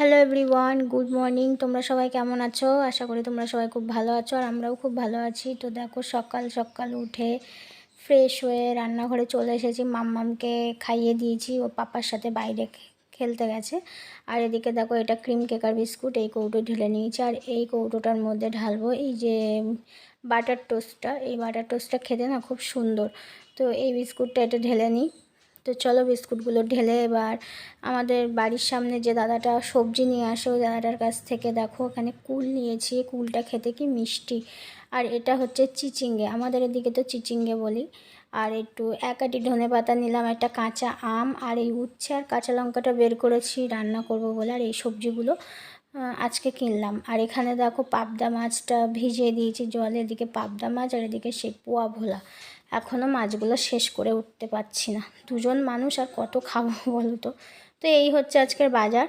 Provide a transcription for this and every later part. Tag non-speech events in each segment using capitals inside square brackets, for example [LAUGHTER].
Hello everyone good morning তোমরা সবাই কেমন আছো? আশা করি তোমরা সবাই খুব ভালো আছো আর আমরাও খুব ভালো আছি। তো দেখো, সকাল সকাল উঠে ফ্রেশ হয়ে রান্নাঘরে চলে এসেছি। মাম্মামকে খাইয়ে দিয়েছি। ও পাপার সাথে বাইরে খেলতে গেছে। আর এদিকে দেখো, এটা ক্রিম কেকার বিস্কুট এই কৌটো ঢেলে নিয়েছি। আর এই কৌটোটার মধ্যে ঢালবো এই যে বাটার টোস্টটা এই বাটার টোস্টটা খেতে না খুব সুন্দর। তো এই বিস্কুটটা এটা ঢেলে নিই। তো চলো বিস্কুটগুলো ঢেলে এবার আমাদের বাড়ির সামনে যে দাদাটা সবজি নিয়ে আসে, ওই দাদাটার কাছ থেকে দেখো ওখানে কুল নিয়েছি। কুলটা খেতে কি মিষ্টি। আর এটা হচ্ছে চিচিঙ্গে। আমাদের এদিকে তো চিচিঙ্গে বলি। আর একটু এক আটি ধনে পাতা নিলাম, একটা কাঁচা আম আর এই উচ্ছে আর কাঁচা লঙ্কাটা বের করেছি, রান্না করব বলে। আর এই সবজিগুলো আজকে কিনলাম। আর এখানে দেখো পাবদা মাছটা ভিজিয়ে দিয়েছি জলে এদিকে পাবদা মাছ আর এদিকে সেই পোয়া ভোলা। এখনও মাছগুলো শেষ করে উঠতে পারছি না। দুজন মানুষ আর কত খাব বলো তো তো এই হচ্ছে আজকের বাজার।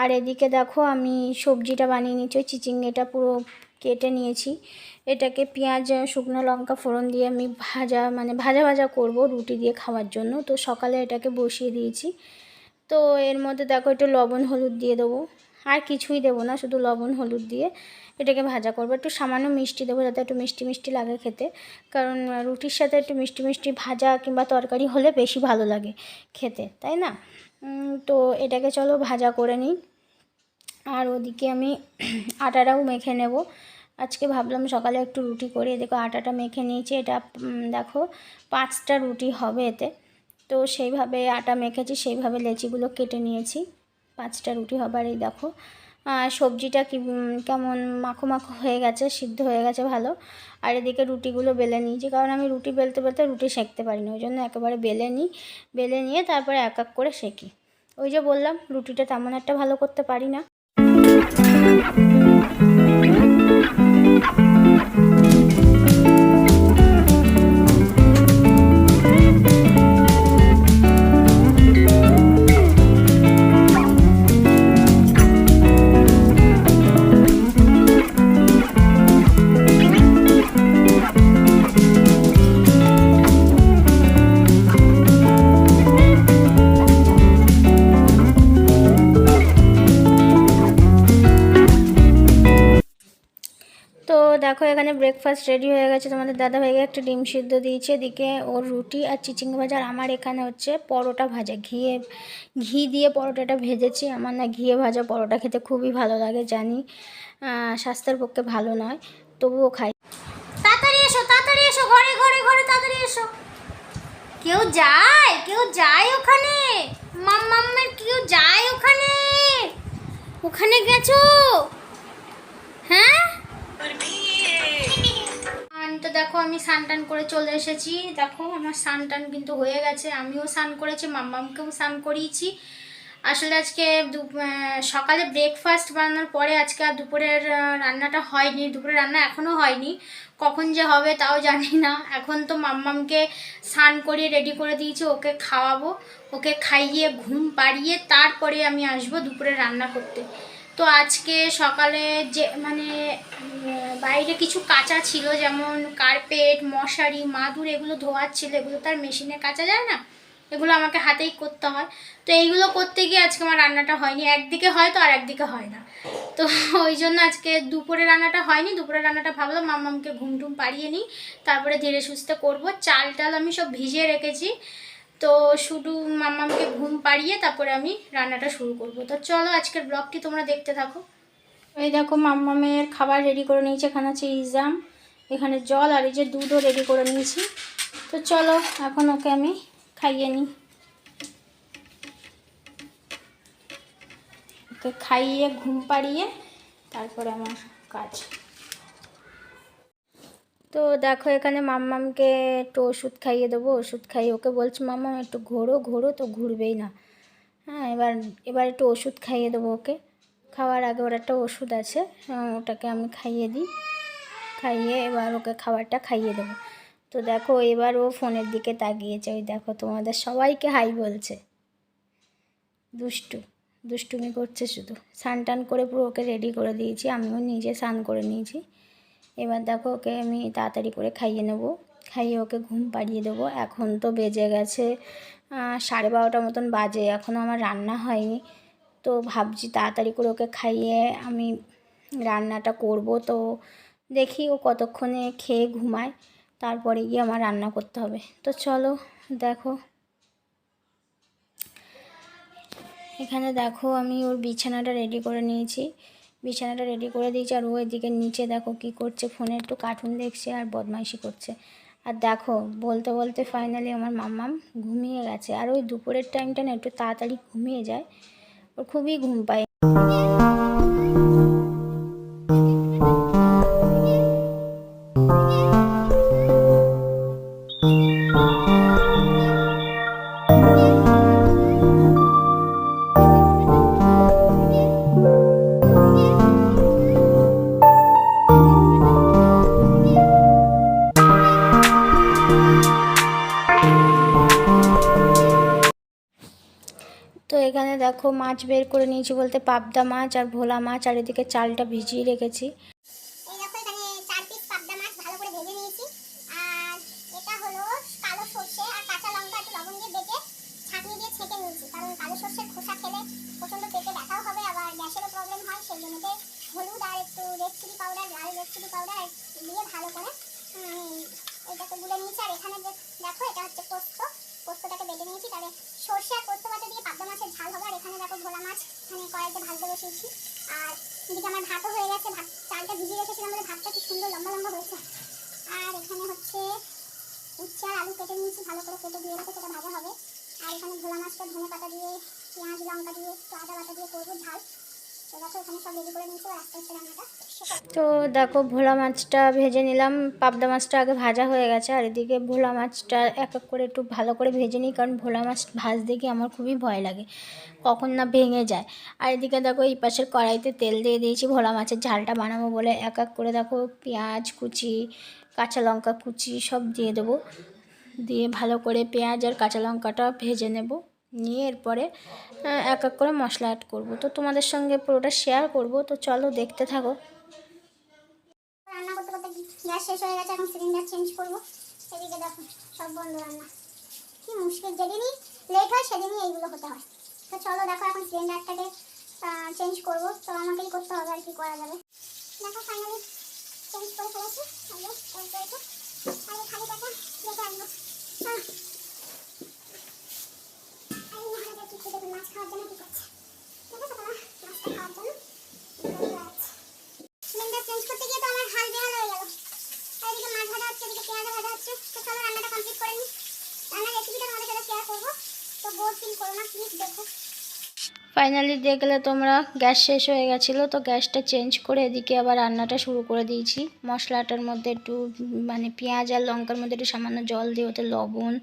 আর এদিকে দেখো আমি সবজিটা বানিয়ে নিচ্ছি ওই চিচিঙ্গেটা পুরো কেটে নিয়েছি। এটাকে পেঁয়াজ, শুকনো লঙ্কা, ফোড়ন দিয়ে আমি ভাজা মানে ভাজা ভাজা করব রুটি দিয়ে খাওয়ার জন্য। তো সকালে এটাকে বসিয়ে দিয়েছি। তো এর মধ্যে দেখো একটু লবণ, হলুদ দিয়ে দেবো। আর কিছুই দেবো না, শুধু লবণ, হলুদ দিয়ে। এটাকে ভাজা করব। একটু সামান্য মিষ্টি দেবো যাতে একটু মিষ্টি মিষ্টি লাগে খেতে। কারণ রুটির সাথে একটু মিষ্টি মিষ্টি ভাজা কিংবা তরকারি হলে বেশি ভালো লাগে খেতে, তাই না? তো এটাকে চলো ভাজা করে নিই। আর ওদিকে আমি [CLEARS THROAT] আটাটাও মেখে নেব। আজকে ভাবলাম সকালে একটু রুটি করে। দেখো আটাটা মেখে নিয়েছি। এটা দেখো, পাঁচটা রুটি হবে এতে। তো সেইভাবে আটা মেখেছি, সেইভাবে লেচিগুলো কেটে নিয়েছি। পাঁচটা রুটি হবে আর এই দেখো। সবজিটা কি কেমন মাখো মাখো হয়ে গেছে, সিদ্ধ হয়ে গেছে ভালো। আর এদিকে রুটিগুলো বেলে নিয়েছি, কারণ আমি রুটি বেলতে বেলতে রুটি সেঁকতে পারি না ওই জন্য একেবারে বেলে নিই বেলে নিয়ে তারপরে এক এক করে সেঁকি। ওই যে বললাম, রুটিটা তেমন একটা ভালো করতে পারি না। দেখো, এখানে ব্রেকফাস্ট রেডি হয়ে গেছে। তোমাদের দাদাভাইকে একটা ডিম সিদ্ধ দিয়েছে, এদিকে ওর রুটি আর চিচিং ভাজা, আর আমার এখানে হচ্ছে পরোটা ভাজা। ঘিয়ে, ঘি দিয়ে পরোটাটা ভেজেছি। আমার না ঘিয়ে ভাজা পরোটা খেতে খুবই ভালো লাগে, জানি। স্বাস্থ্যের পক্ষে ভালো নয়, তবুও খাই। তাড়াতাড়ি এসো তাড়াতাড়ি এসো, ঘরে ঘরে ঘরে, তাড়াতাড়ি এসো। কেউ যায় কেউ যায় ওখানে। মাম্মাম্মের কেউ যায় ওখানে। ওখানে গেছো? হ্যাঁ? তো দেখো, আমি স্নান টান করে চলে এসেছি। দেখো, আমার স্নান টান কিন্তু হয়ে গেছে। আমিও স্নান করেছি, মাম্মামকেও স্নান করিয়েছি। আসলে আজকে সকালে ব্রেকফাস্ট বানানোর পরে আজকে আর দুপুরের রান্নাটা হয়নি। দুপুরের রান্না এখনও হয়নি। কখন যে হবে তাও জানি না। এখন তো মাম্মামকে স্নান করিয়ে রেডি করে দিয়েছি, ওকে খাওয়াবো, ওকে খাইয়ে, ঘুম পাড়িয়ে তারপরে আমি আসব দুপুরে রান্না করতে। তো আজকে সকালে যে মানে বাইরে কিছু কাঁচা ছিল, যেমন কার্পেট, মশারি, মাদুর, এগুলো ধোয়ার ছিল, এগুলো তার মেশিনে কাচা যায় না। এগুলো আমাকে হাতেই করতে হয়। তো এইগুলো করতে গিয়ে আজকে আমার রান্নাটা হয়নি। একদিকে হয় তো আর একদিকে হয় না। তো [LAUGHS] ওই জন্য আজকে দুপুরে রান্নাটা হয়নি। দুপুরে রান্নাটা ভাবলাম, মাম্মামকে ঘুম টুম পাড়িয়ে নিই। তারপরে ধীরে সুস্থে করব। চাল টাল আমি সব ভিজিয়ে রেখেছি। তো শুধু মাম্মামকে ঘুম পাড়িয়ে তারপরে আমি রান্নাটা শুরু করব। তো চলো আজকের ব্লগটি তোমরা দেখতে থাকো। এই দেখো মাম্মামের খাবার রেডি করে নিয়েছি, এখানে আছে ইজাম, এখানে জল আর এই যে দুধও রেডি করে নিয়েছি। তো চলো এখন ওকে আমি খাইয়ে নিই। ওকে খাইয়ে, ঘুম পাড়িয়ে তারপরে আমার কাজ। তো দেখো এখানে মাম্মামকে একটু ওষুধ খাইয়ে দেবো, ওষুধ খাইয়ে ওকে বলছি মাম্মাম একটু ঘোরো ঘোরো তো ঘুরবেই না। হ্যাঁ এবার এবার একটু ওষুধ খাইয়ে দেবো ওকে। খাওয়ার আগে ওর একটা ওষুধ আছে ওটাকে আমি খাইয়ে দিই। খাইয়ে এবার ওকে খাবারটা খাইয়ে দেবো। তো দেখো এবার ও ফোনের দিকে তাকিয়েছে, ওই দেখো তোমাদের সবাইকে হাই বলছে। দুষ্টু, দুষ্টুমি করছে শুধু। স্নান টান করে পুরো ওকে রেডি করে দিয়েছি, আমিও নিজে স্নান করে নিয়েছি। এবার দেখো ওকে আমি তাড়াতাড়ি করে খাইয়ে নেব। খাইয়ে ওকে ঘুম পাড়িয়ে দেবো। এখন তো বেজে গেছে সাড়ে বারোটার মতন বাজে, এখনও আমার রান্না হয়নি। তো ভাবছি তাড়াতাড়ি করে ওকে খাইয়ে আমি রান্নাটা করব। তো দেখি ও কতক্ষণে খেয়ে ঘুমায়, তারপরে গিয়ে আমার রান্না করতে হবে। তো চলো দেখো। এখানে দেখো আমি ওর বিছানাটা রেডি করে নিয়েছি। বিছানাটা রেডি করে দিয়েছি আর ও এদিকে নিচে দেখো কি করছে ফোনে একটু কার্টুন দেখছে আর বদমাইশি করছে। আর দেখো, বলতে বলতে ফাইনালি আমার মাম্মাম ঘুমিয়ে গেছে। আর ওই দুপুরের টাইমটা না একটু তাড়াতাড়ি ঘুমিয়ে যায়। ওর খুবই ঘুম পায়। দেখো মাছ বের করে নিয়েছি বলতে পাবদা মাছ আর ভোলা মাছ আর এদিকে চালটা ভিজিয়ে রেখেছি। হলুদ একটু পাউডার দিয়ে ভালো করে উম, এটাকে গুলে আর এখানে দেখো এটা হচ্ছে পোস্ত পোস্তটাকে বেটে নিয়েছি তাহলে সর্ষে আর পোস্ত বাটা দিয়ে পাবদা মাছের ঝাল হবে আর এখানে দেখো এখানে কড়াইতে ভাজতে বসিয়েছি আর এদিকে আমার ভাতও হয়ে গেছে, ভাত চালটা ভিজিয়ে রেখেছিলাম বলে ভাতটা কি সুন্দর লম্বা লম্বা হয়েছে। আর এখানে হচ্ছে উচ্ছে আর আলু কেটে নিয়েছি, ভালো করে কেটে দিয়ে রেখে সেটা ভাজা হবে। আর এখানে ভোলা মাছটা ধনে পাতা দিয়ে, পেঁয়াজ, লঙ্কা দিয়ে, একটু আদা বাটা দিয়ে করব ঝাল। তো দেখো ভোলা মাছটা ভেজে নিলাম। পাবদা মাছটা আগে ভাজা হয়ে গেছে, আর এদিকে ভোলা মাছটা এক এক করে একটু ভালো করে ভেজে নিই, কারণ ভোলা মাছ ভাজতে গিয়ে আমার খুবই ভয় লাগে, কখন না ভেঙে যায়। আর এদিকে দেখো এই পাশের কড়াইতে তেল দিয়ে দিয়েছি, ভোলা মাছের ঝালটা বানাবো বলে এক এক করে দেখো পেঁয়াজ কুচি, কাঁচা লঙ্কা কুচি সব দিয়ে দেবো। দিয়ে ভালো করে পেঁয়াজ আর কাঁচা লঙ্কাটা ভেজে নেব। নিয়ে এরপরে এক এক করে মশলা অ্যাড করব। তো তোমাদের সঙ্গে পুরোটা শেয়ার করব। তো চলো দেখতে থাকো। রান্না করতে শেষ হয়ে গেছে, এখন চেঞ্জ করব। এদিকে দেখো, সব বন্ধ রান্না। যেদিনই লেট হয়, সেদিনই এইগুলো হতে হয়। চলো দেখো, এখন চেঞ্জ তো আমাকেই করতে হবে আর কি করা যাবে। দেখো ফাইনালি করে ফেলেছি। আগে খালি টাকা আহ। আর এই মহারাজা কি খেতে ফাইনালি দেখলে তোমরা গ্যাস শেষ হয়ে গেছিল, তো গ্যাসটা চেঞ্জ করে এদিকে আবার রান্নাটা শুরু করে দিয়েছি। মশলাটার মধ্যে একটু মানে পেঁয়াজ আর লঙ্কার মধ্যে একটু সামান্য জল দিয়ে ওতে লবণ,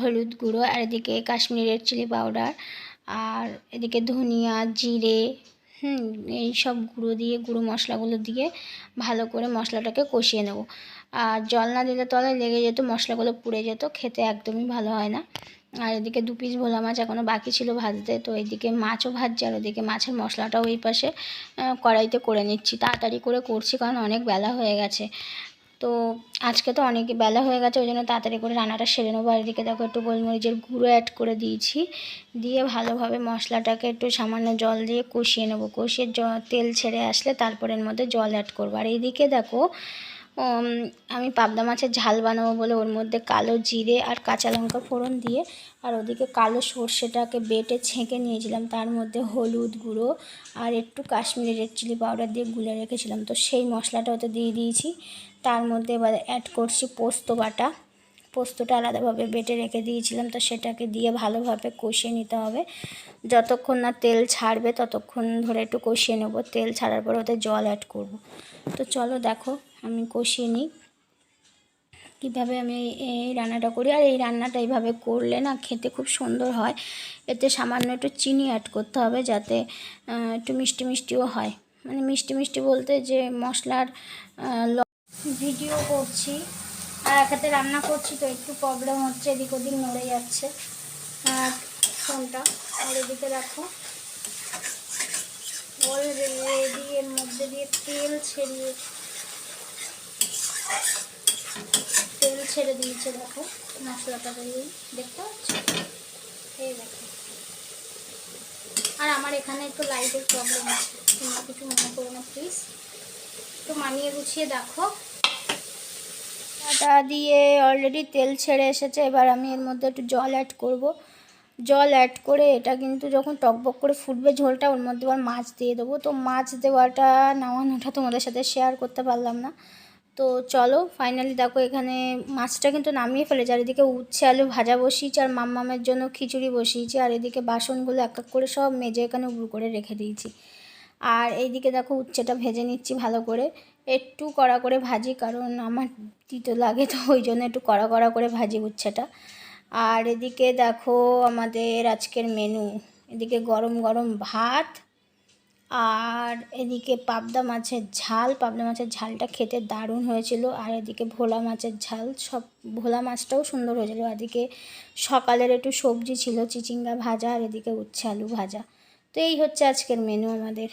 হলুদ গুঁড়ো, আর এদিকে কাশ্মীরি রেড চিলি পাউডার আর এদিকে ধনিয়া, জিরে, হুম, এই সব গুঁড়ো দিয়ে, গুঁড়ো মশলাগুলো দিয়ে ভালো করে মশলাটাকে কষিয়ে নেব। আর জল না দিলে তলায় লেগে যেত, মশলাগুলো পুড়ে যেত, খেতে একদমই ভালো হয় না। আর এদিকে দু পিস ভোলা মাছ এখনও বাকি ছিল ভাজতে, তো এদিকে মাছও ভাজছে আর ওদিকে মাছের মশলাটাও এই পাশে কড়াইতে করে নিচ্ছি। তাড়াতাড়ি করে করছি কারণ অনেক বেলা হয়ে গেছে। তো আজকে তো অনেক বেলা হয়ে গেছে, ওই জন্য তাড়াতাড়ি করে রান্নাটা সেরে নেব। আর এদিকে দেখো একটু গোলমরিচের গুঁড়ো অ্যাড করে দিয়েছি। দিয়ে ভালোভাবে মশলাটাকে একটু সামান্য জল দিয়ে কষিয়ে নেব। কষিয়ে জল তেল ছেড়ে আসলে তারপরের মধ্যে জল অ্যাড করব। আর এইদিকে দেখো আমি পাবদা মাছের ঝাল বানাবো বলে ওর মধ্যে কালো জিরে আর কাঁচা লঙ্কা ফোড়ন দিয়ে আর ওদিকে কালো সর্ষেটাকে বেটে ছেঁকে নিয়েছিলাম। তার মধ্যে হলুদ গুঁড়ো আর একটু কাশ্মীরি রেড চিলি পাউডার দিয়ে গুলে রেখেছিলাম। তো সেই মশলাটা ওতে দিয়ে দিয়েছি। তার মধ্যে এবার অ্যাড করছি পোস্ত বাটা। পোস্তটা আলাদাভাবে বেটে রেখে দিয়েছিলাম। তো সেটাকে দিয়ে ভালোভাবে কষিয়ে নিতে হবে। যতক্ষণ না তেল ছাড়বে ততক্ষণ ধরে একটু কষিয়ে নেব। তেল ছাড়ার পর ওতে জল অ্যাড করব। তো চলো দেখো আমি কষিয়ে নিই। কীভাবে আমি এই- রান্নাটা করি? আর এই রান্নাটা এইভাবে করলে না খেতে খুব সুন্দর হয়। এতে সামান্য একটু চিনি অ্যাড করতে হবে যাতে একটু মিষ্টি মিষ্টিও হয়। মানে মিষ্টি মিষ্টি বলতে যে মশলার ভিডিও করছি। আর এক হাতে রান্না করছি তো একটু প্রবলেম হচ্ছে, এদিক ওদিক নড়ে যাচ্ছে। ফোনটা আর এদিকে দেখো অলরেডি এর মধ্যে দিয়ে তেল ছেড়িয়ে তেল ছেড়ে দিয়েছে দেখো, মশলাটা দিয়ে। দেখতে পাচ্ছ? এই দেখো। আর আমার এখানে একটু লাইটের প্রবলেম আছে। তোমরা কিছু মনে করো না প্লিজ তো মানিয়ে গুছিয়ে দেখো। আটা দিয়ে অলরেডি তেল ছেড়ে এসেছে। এবার আমি এর মধ্যে একটু জল অ্যাড করব। জল অ্যাড করে এটা কিন্তু যখন টকবক করে ফুটবে ঝোলটা, ওর মধ্যে আবার মাছ দিয়ে দেবো। তো মাছ দেওয়াটা, নামানোটা তোমাদের সাথে শেয়ার করতে পারলাম না। তো চলো ফাইনালি দেখো এখানে মাছটা কিন্তু নামিয়ে ফেলেছে আর এদিকে উচ্ছে, আলু ভাজা বসিয়েছি আর মাম্মামের জন্য খিচুড়ি বসিয়েছি আর এদিকে বাসনগুলো এক এক করে সব মেজে এখানে উবু করে রেখে দিয়েছি। আর এইদিকে দেখো উচ্ছেটা ভেজে নিচ্ছি ভালো করে। একটু কড়া করে ভাজি কারণ আমার তিতো লাগে তো, ওই জন্য একটু কড়া কড়া করে ভাজি উচ্ছেটা। আর এদিকে দেখো আমাদের আজকের মেনু এদিকে গরম গরম ভাত আর এদিকে পাবদা মাছের ঝাল, পাবদা মাছের ঝালটা খেতে দারুণ হয়েছিল। আর এদিকে ভোলা মাছের ঝাল, সব ভোলা মাছটাও সুন্দর হয়েছিল। এদিকে সকালের একটু সবজি ছিল, চিচিঙ্গা ভাজা, আর এদিকে উচ্ছে আলু ভাজা। তো এই হচ্ছে আজকের মেনু আমাদের।